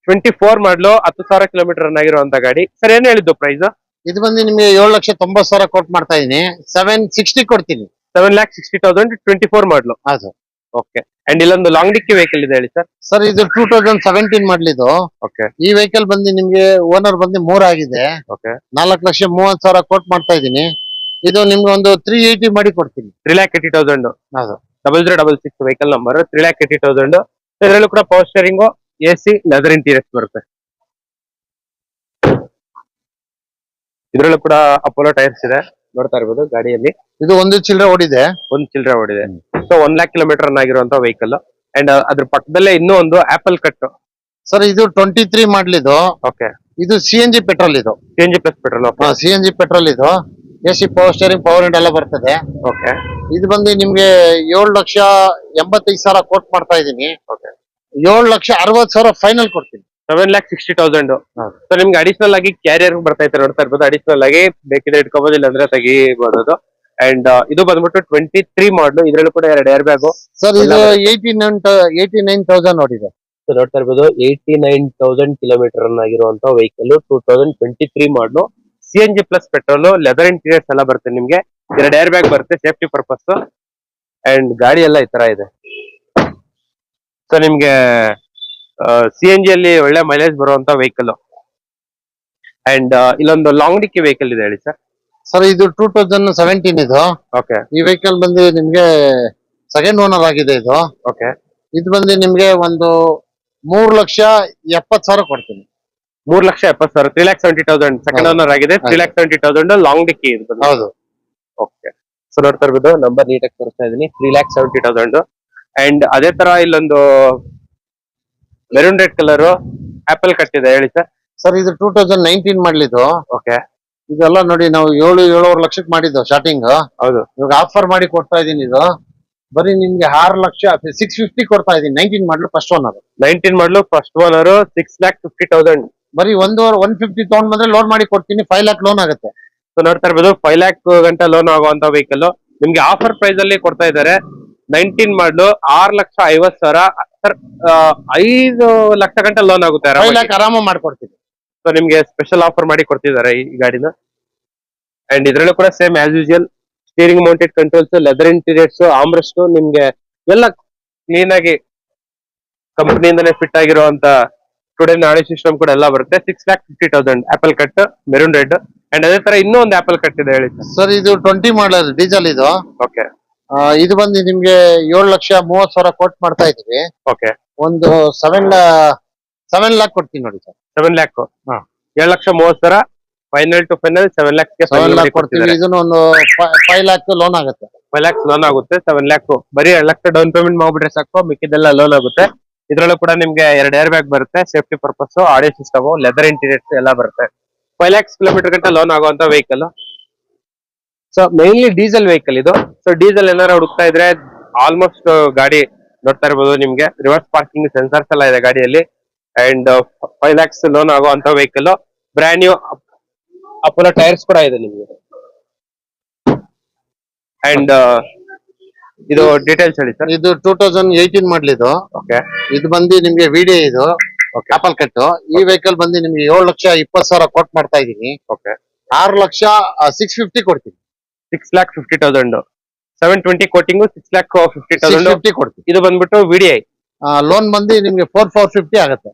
ಟ್ವೆಂಟಿ ಫೋರ್ ಮಾಡ್ಲು ಹತ್ತು ಸಾವಿರ ಕಿಲೋಮೀಟರ್ ರನ್ ಆಗಿರುವಂತ ಗಾಡಿ. ಸರ್ ಏನ್ ಹೇಳಿದ್ದು ಪ್ರೈಸ್ ಇದು ಬಂದು ನಿಮಗೆ ಏಳು ಲಕ್ಷ ತೊಂಬತ್ತು ಸಾವಿರ ಕೊಟ್ಟು ಮಾಡ್ತಾ ಇದೀನಿ. ಸೆವೆನ್ ಸಿಕ್ಸ್ಟಿ ಕೊಡ್ತೀನಿ. Seven lakh sixty thousand twenty four model sir okay and ಇಲ್ಲೊಂದು ಲಾಂಗ್ ಡಿಕ್ಕಿ ವೆಹಿಕಲ್ ಇದೆ ಹೇಳಿ ಸರ್ ಸರ್ ಇದು ಟೂ ತೌಸಂಡ್ ಸೆವೆಂಟೀನ್ ಮಾಡ್ಲಿದ್ದು ಓಕೆ ಈ ವೆಹಿಕಲ್ ಬಂದು ನಿಮ್ಗೆ ಓನರ್ ಬಂದು ಮೂರ್ ಆಗಿದೆ. ಓಕೆ ನಾಲ್ಕು ಲಕ್ಷ ಮೂವತ್ ಸಾವಿರ ಕೋಟ್ ಮಾಡ್ತಾ ಇದೀನಿ. ಇದು ನಿಮ್ಗೆ ಒಂದು ತ್ರೀ ಏಯ್ಟಿ ಮಾಡಿ ಕೊಡ್ತೀನಿ. ತ್ರೀ ಲ್ಯಾಕ್ ಏಟಿ ತೌಸಂಡ್ ಹೌದು. Double zero double six vehicle number three lakh eighty thousand ಇದರಲ್ಲೂ ಕೂಡ power steering A C leather interiors ಬರುತ್ತೆ. ಇದರಲ್ಲೂ ಕೂಡ ಅಪೋಲೋ ಟೈರ್ಸ್ ಇದೆ. ನೋಡ್ತಾ ಇರ್ಬೋದು ಗಾಡಿಯಲ್ಲಿ. ಇದು ಒಂದು ಚಿಲ್ಲರೆ ಓಡಿದೆ. ಒಂದು ಚಿಲ್ಲರೆ ಓಡಿದೆ. ಸೊ ಒನ್ ಲ್ಯಾಕ್ ಕಿಲೋಮೀಟರ್ ಆಗಿರುವಂತ ವೆಹಿಕಲ್ ಅಂಡ್ ಅದ್ರ ಪಕ್ಕದಲ್ಲೇ ಇನ್ನೂ ಒಂದು ಆಪಲ್ ಕಟ್ ಸರ್ ಇದು ಟ್ವೆಂಟಿ ತ್ರೀ ಮಾಡ್ಲಿದ್ದು ಓಕೆ ಇದು ಸಿ ಎನ್ ಜಿ ಪೆಟ್ರೋಲ್ ಇದು. C N G plus petrol C N G petrol ಇದು. A C power steering power window ಎಲ್ಲ ಬರ್ತದೆ. ಓಕೆ ಇದು ಬಂದು ನಿಮ್ಗೆ ಏಳು ಲಕ್ಷ ಎಂಬತ್ತೈದು ಸಾವಿರ ಕೋಟ್ ಮಾಡ್ತಾ ಇದೀನಿ ಓಕೆ ಏಳು ಲಕ್ಷ ಅರವತ್ತು ಸಾವಿರ ಫೈನಲ್ ಕೊಡ್ತೀನಿ. Seven lakh sixty thousand. So ನಿಮ್ಗೆ ಅಡಿಷನಲ್ ಆಗಿ ಕ್ಯಾರಿಯರ್ ಬರ್ತಾ ಇತ್ತು ನೋಡ್ತಾ ಇರ್ಬೋದು. ಅಡಿಷನಲ್ ಆಗಿ ಬೇಕಿದ್ರೆ ಇಟ್ಕೋಬಹುದು ಇಲ್ಲಾಂದ್ರೆ ತೆಗಿಬಹುದು ಅಂಡ್ ಇದು ಬಂದ್ಬಿಟ್ಟು ಟ್ವೆಂಟಿ ತ್ರೀ ಮಾಡಲ್ ಇದ್ರಲ್ಲೂ ಕೂಡ ಎರಡು ಏರ್ ಬ್ಯಾಗು ಸರ್ ಇದು eighty nine eighty nine thousand ನೋಡಿದೆ. ನೋಡ್ತಾ ಇರ್ಬೋದು ಏಯ್ಟಿ ನೈನ್ ತೌಸಂಡ್ ಕಿಲೋಮೀಟರ್ ಆಗಿರುವಂತಹ ಆಗಿರುವಂತ vehicle two thousand twenty three model C N G plus petrol leather interiors ಎಲ್ಲ ಬರುತ್ತೆ ನಿಮ್ಗೆ. ಎರಡು ಏರ್ ಬ್ಯಾಗ್ ಬರುತ್ತೆ ಸೇಫ್ಟಿ ಪರ್ಪಸ್ ಅಂಡ್ ಗಾಡಿ ಎಲ್ಲ ಈ ತರ ಇದೆ. ಸೊ ನಿಮ್ಗೆ ಸಿ ಎನ್ ಜಿ ಅಲ್ಲಿ ಒಳ್ಳೆ ಮೈಲೇಜ್ ಬರುವಂತ ವೆಹಿಕಲ್ ಅಂಡ್ ಇಲ್ಲೊಂದು ಲಾಂಗ್ ಡಿಕ್ಕಿ ವೆಹಿಕಲ್ ಇದೆ ಹೇಳಿ ಸರ್ ಸರ್ ಇದು ಟೂ ತೌಸಂಡ್ ಸೆವೆಂಟೀನ್ ಇದು. ಓಕೆ ಈ ವೆಹಿಕಲ್ ಬಂದು ನಿಮ್ಗೆ ಸೆಕೆಂಡ್ ಓನರ್ ಆಗಿದೆ ಇದು. ಓಕೆ ಇದು ಬಂದು ನಿಮ್ಗೆ ಒಂದು ಮೂರು ಲಕ್ಷ ಎಪ್ಪತ್ತು ಸಾವಿರ ಕೊಡ್ತೀನಿ. ಮೂರ್ ಲಕ್ಷ ಎಪ್ಪತ್ತು ಸಾವಿರ three lakh seventy thousand second. Owner ಆಗಿದೆ three lakh seventy thousand long dickey ಇದು ಹೌದು. ಓಕೆ ಸೊ ನೋಡ್ತಾ ಇರ್ಬೋದು ನಂಬರ್ ನೀಟಾಗಿ ತೋರಿಸ್ತಾ ಇದೀನಿ. Three lakh seventy thousand and ಅದೇ ತರ ಇಲ್ಲೊಂದು maroon red colour apple cut ಇದೆ ಹೇಳಿ ಸರ್ ಸರ್ ಇದು ಟೂ ತೌಸಂಡ್ ನೈನ್ಟೀನ್ ಮಾಡ್ಲಿದ್ದು. ಓಕೆ ಇದೆಲ್ಲ ನೋಡಿ ನಾವು ಏಳು ಏಳುವರೆ ಲಕ್ಷಕ್ಕೆ ಮಾಡಿದ್ದು ಸ್ಟಾರ್ಟಿಂಗ್ ಹೌದು. ಇವಾಗ ಆಫರ್ ಮಾಡಿ ಕೊಡ್ತಾ ಇದೀನಿ ಇದು. ಬರೀ ನಿಮ್ಗೆ ಆರು ಲಕ್ಷ ಸಿಕ್ಸ್ ಫಿಫ್ಟಿ ಕೊಡ್ತಾ ಇದೀನಿ. Nineteen model first owner nineteen model first owner six lakh fifty thousand ಬರೀ ಒಂದು ಒನ್ ಫಿಫ್ಟಿ ತಗೊಂಡ್ ಬಂದ್ರೆ ಲೋನ್ ಮಾಡಿ ಕೊಡ್ತೀನಿ ಫೈವ್ ಲ್ಯಾಕ್ ಲೋನ್ ಆಗುತ್ತೆ. ಸೊ ನೋಡ್ತಾ ಇರ್ಬೋದು ಫೈವ್ ಲ್ಯಾಕ್ ಗಂಟೆ ಲೋನ್ ಆಗುವಂತ ವೆಹಿಕಲ್ ನಿಮ್ಗೆ ಆಫರ್ ಪ್ರೈಸ್ ಅಲ್ಲಿ ಕೊಡ್ತಾ ಇದ್ದಾರೆ. ನೈನ್ಟೀನ್ ಮಾಡಲು ಆರ್ ಲಕ್ಷ ಐವತ್ ಸಾವಿರ ಸರ್ ಐದು ಲಕ್ಷ ಗಂಟೆ ಲೋನ್ ಆಗುತ್ತೆ ಫೈವ್ ಆರಾಮಾಗಿ. ಲ್ಯಾಕ್ ಆರಾಮ ಮಾಡ್ಕೊಡ್ತೀನಿ. ಸೊ ನಿಮ್ಗೆ ಸ್ಪೆಷಲ್ ಆಫರ್ ಮಾಡಿ ಕೊಡ್ತಿದ್ದಾರೆ ಈ ಗಾಡಿನ. ಅಂಡ್ ಇದ್ರಲ್ಲೂ ಕೂಡ same as usual steering mounted controls leather interiors armrest ನಿಮ್ಗೆ ಎಲ್ಲ ಕ್ಲೀನ್ ಆಗಿ ಕಂಪನಿಯಿಂದನೇ ಫಿಟ್ ಆಗಿರುವಂತ ಸ್ಟೂಡೆಂಟ್ ನಾಳೆ ಸಿಸ್ಟಮ್ ಕೂಡ ಎಲ್ಲ ಬರುತ್ತೆ. Six lakh fifty thousand apple cut maroon red and ಅದೇ ತರ ಇನ್ನೂ ಒಂದು ಆಪಲ್ ಕಟ್ ಇದೆ ಹೇಳಿ ಸರ್ ಇದು ಟ್ವೆಂಟಿ ಮಾಡಲ್ ಡೀಸೆಲ್ ಇದು. ಓಕೆ ಇದು ಬಂದು ನಿಮ್ಗೆ ಏಳು ಲಕ್ಷ ಮೂವತ್ ಸಾವಿರ ಕೋಟ್ ಮಾಡ್ತಾ ಇದೀವಿ ಓಕೆ ಒಂದು ಸೆವೆನ್ ಸೆವೆನ್ ಲ್ಯಾಕ್ ಕೊಡ್ತೀನಿ ನೋಡಿ ಸರ್ ಸೆವೆನ್ ಲ್ಯಾಕ್. ಏಳು ಲಕ್ಷ ಮೂವತ್ ಸಾವಿರ final to final seven lakh seven lakh ಕೊಡ್ತೀವಿ. ಇದನ್ನ ಒಂದು ಫೈವ್ ಲ್ಯಾಕ್ ಲೋನ್ ಆಗುತ್ತೆ. ಫೈವ್ ಲ್ಯಾಕ್ಸ್ ಲೋನ್ ಆಗುತ್ತೆ. ಸೆವೆನ್ ಲ್ಯಾಕ್ ಬರೀ ಎರಡು ಲಕ್ಷ ಡೌನ್ ಪೇಮೆಂಟ್ ಮಾಡ್ಬಿಟ್ರೆ ಸಾಕು. ಮಿಕ್ಕಿದೆಲ್ಲ ಲೋನ್ ಆಗುತ್ತೆ. ಇದ್ರಲ್ಲೂ ಕೂಡ ನಿಮ್ಗೆ ಎರಡು ಏರ್ ಬ್ಯಾಗ್ ಬರುತ್ತೆ safety purpose audio system leather interiors ಎಲ್ಲ ಬರುತ್ತೆ. ಫೈವ್ ಲ್ಯಾಕ್ಸ್ ಕಿಲೋಮೀಟರ್ ಗಂಟೆ ಲೋನ್ ಆಗುವಂತ vehicle so mainly diesel vehicle ಇದು. ಸೊ ಡೀಸೆಲ್ ಏನಾರ ಹುಡುಕ್ತಾ ಇದ್ರೆ ಆಲ್ಮೋಸ್ಟ್ ಗಾಡಿ ನೋಡ್ತಾ ಇರ್ಬೋದು ನಿಮ್ಗೆ. ರಿವರ್ಸ್ ಪಾರ್ಕಿಂಗ್ ಸೆನ್ಸರ್ಸ್ ಎಲ್ಲ ಇದೆ ಗಾಡಿಯಲ್ಲಿ. ಅಂಡ್ ಫೈವ್ ಲ್ಯಾಕ್ಸ್ ಲೋನ್ ಆಗುವಂತ vehicle brand new Apollo tyres ಕೂಡ ಇದೆ ನಿಮ್ಗೆ. ಅಂಡ್ ಇದು ಡೀಟೇಲ್ಸ್ ಹೇಳಿ ಸರ್ ಇದು ಟೂ ತೌಸಂಡ್ ಏಯ್ಟೀನ್ ಮಾಡ್ಲಿದ್ದು ಓಕೆ ಇದು ಬಂದು ನಿಮ್ಗೆ ವಿಡಿಯೋ ಇದು. ಆಪಲ್ ಕಟ್ಟು ಈ ವೆಹಿಕಲ್ ಬಂದು ನಿಮ್ಗೆ ಏಳು ಲಕ್ಷ ಇಪ್ಪತ್ತು ಸಾವಿರ ಕೋಟ್ ಮಾಡ್ತಾ ಇದೀನಿ ಓಕೆ ಆರು ಲಕ್ಷ ಸಿಕ್ಸ್ ಫಿಫ್ಟಿ ಕೊಡ್ತೀನಿ. Six lakh fifty thousand seven twenty quoting six lakh fifty thousand fifty ಕೊಡ್ತೀನಿ. ಇದು ಬಂದ್ಬಿಟ್ಟು ವಿಡಿಐ ಲೋನ್ ಬಂದು ನಿಮ್ಗೆ ಫೋರ್ ಫೋರ್ ಫಿಫ್ಟಿ ಆಗುತ್ತೆ.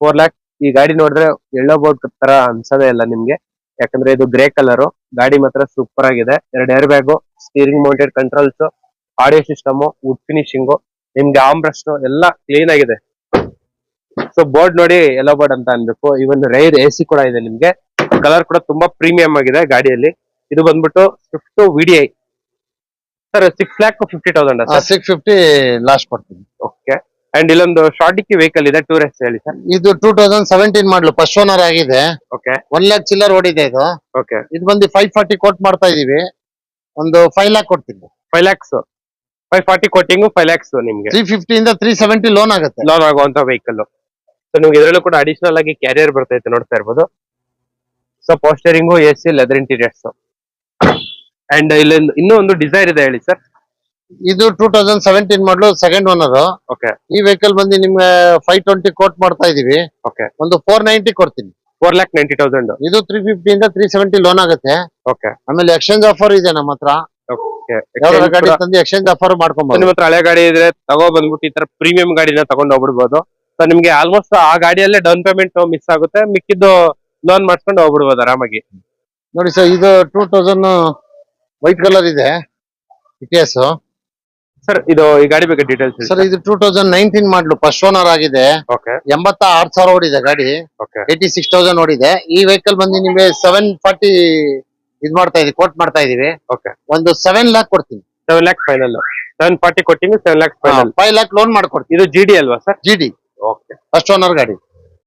ಫೋರ್ ಲ್ಯಾಕ್ ಈ ಗಾಡಿ ನೋಡಿದ್ರೆ ಎಲ್ಲೋ ಬೋರ್ಡ್ ತರ ಅನ್ಸೋದೇ ಇಲ್ಲ ನಿಮ್ಗೆ. ಯಾಕಂದ್ರೆ ಇದು ಗ್ರೇ ಕಲರ್ ಗಾಡಿ ಮಾತ್ರ ಸೂಪರ್ ಆಗಿದೆ. ಎರಡು air bag steering mounted controls audio system wood finishing ನಿಮ್ಗೆ ಆಮ್ರೆಸ್ಟ್ ಎಲ್ಲ ಕ್ಲೀನ್ ಆಗಿದೆ. ಸೊ ಬೋರ್ಡ್ ನೋಡಿ ಎಲ್ಲೋ ಬೋರ್ಡ್ ಅಂತ ಅನ್ಬೇಕು. ಇವನ್ ರೈರ್ ಎ ಸಿ ಕೂಡ ಇದೆ ನಿಮ್ಗೆ. ಕಲರ್ ಕೂಡ ತುಂಬಾ ಪ್ರೀಮಿಯಂ ಆಗಿದೆ ಗಾಡಿಯಲ್ಲಿ. ಇದು ಬಂದ್ಬಿಟ್ಟು Swift V D I sir six lakh fifty thousand six fifty last ಕೊಡ್ತೀನಿ. ಓಕೆ ಅಂಡ್ ಇಲ್ಲೊಂದು ಶಾರ್ಟ್ ಡಿಕ್ಕಿ ವೆಹಿಕಲ್ ಇದೆ ಟೂರಿಸ್ಟ್ ಹೇಳಿ ಸರ್ ಇದು two thousand seventeen model first owner ಆಗಿದೆ. ಓಕೆ ಒನ್ ಲ್ಯಾಕ್ ಚಿಲ್ಲರ್ ಓಡಿದೆ ಇದು. ಓಕೆ ಇದು ಬಂದು ಫೈವ್ ಫಾರ್ಟಿ ಕೋಟ್ ಮಾಡ್ತಾ ಇದೀವಿ. ಒಂದು ಫೈವ್ ಲ್ಯಾಕ್ ಕೊಡ್ತೀನಿ. Five lakhs five forty quoting five lakhs ನಿಮ್ಗೆ. ತ್ರೀ ಫಿಫ್ಟಿ ಇಂದ ತ್ರೀ ಸೆವೆಂಟಿ ಲೋನ್ ಆಗುತ್ತೆ. ಲೋನ್ ಆಗುವಂತ ವೆಹಿಕಲ್ ಸೊ ನಿಮ್ಗೆ ಇದರಲ್ಲೂ ಕೂಡ ಅಡಿಷನಲ್ ಆಗಿ ಕ್ಯಾರಿಯರ್ ಬರ್ತೈತೆ ನೋಡ್ತಾ ಇರ್ಬೋದು. So power steering A C leather interiors and ಇಲ್ಲಿ ಇನ್ನೂ ಒಂದು ಡಿಸೈರ್ ಇದೆ ಹೇಳಿ ಸರ್ ಇದು two thousand seventeen model second owner okay ಈ ವೆಹಿಕಲ್ ಬಂದು ನಿಮ್ಗೆ ಫೈವ್ ಟ್ವೆಂಟಿ ಕೋಟ್ ಮಾಡ್ತಾ ಇದೀವಿ. ಓಕೆ ಒಂದು ಫೋರ್ ನೈಂಟಿ ಕೊಡ್ತೀನಿ. ಫೋರ್ ಲ್ಯಾಕ್ ನೈಂಟಿ ತೌಸಂಡ್ ಇದು ತ್ರೀ ಫಿಫ್ಟಿ ಇಂದ ತ್ರೀ ಸೆವೆಂಟಿ ಲೋನ್ ಆಗುತ್ತೆ. ಓಕೆ ಆಮೇಲೆ ಎಕ್ಸ್ಚೇಂಜ್ ಆಫರ್ ಇದೆ ನಮ್ಮ ಹತ್ರ. ಯಾವ್ದಾರ ಗಾಡಿ ತಂದು ಎಕ್ಸ್ಚೇಂಜ್ ಆಫರ್ ಮಾಡ್ಕೊಂಡು ನಿಮ್ಮ ಹತ್ರ ಹಳೆ ಗಾಡಿ ಇದ್ರೆ ತಗೋ ಬಂದ್ಬಿಟ್ಟು ಈ ತರ ಪ್ರೀಮಿಯಂ ಗಾಡಿನ ತಗೊಂಡ್ ಹೋಗ್ಬಿಡ್ಬೋದು. ಸೊ ನಿಮ್ಗೆ ಆಲ್ಮೋಸ್ಟ್ ಆ ಗಾಡಿಯಲ್ಲೇ ಡೌನ್ ಪೇಮೆಂಟ್ ಮಿಸ್ ಆಗುತ್ತೆ. ಮಿಕ್ಕಿದ್ದು ಲೋನ್ ಮಾಡ್ಸ್ಕೊಂಡು ಹೋಗ್ಬಿಡ್ಬೋದು ಆರಾಮಾಗಿ. ನೋಡಿ ಸರ್ ಇದು ಟೂ ತೌಸಂಡ್ ವೈಟ್ ಕಲರ್ ಇದೆ. ಇಟಿಎಸ್ ಸರ್ ಇದು ಈ ಗಾಡಿ ಬಗ್ಗೆ ಡೀಟೇಲ್ಸ್ ಸರ್ ಇದು two thousand nineteen model first owner ಆಗಿದೆ. ಓಕೆ ಎಂಬತ್ತ ಆರ್ ಸಾವಿರ ಓಡಿದೆ ಗಾಡಿ. ಓಕೆ ಏಯ್ಟಿ ಸಿಕ್ಸ್ ತೌಸಂಡ್ ಓಡಿದೆ. ಈ ವೆಹಿಕಲ್ ಬಂದು ನಿಮಗೆ ಸೆವೆನ್ ಫಾರ್ಟಿ ಇದ್ ಮಾಡ್ತಾ ಇದೀವಿ ಕೋಟ್ ಮಾಡ್ತಾ ಇದೀವಿ ಓಕೆ ಒಂದು ಸೆವೆನ್ ಲ್ಯಾಕ್ ಕೊಡ್ತೀನಿ. Seven lakh final seven forty ಕೊಟ್ಟಿನಿ seven lakh final five lakh loan ಮಾಡ್ಕೊಡ್ತೀನಿ. ಇದು ಜಿ ಡಿ ಅಲ್ವಾ sir G D okay first owner ಗಾಡಿ.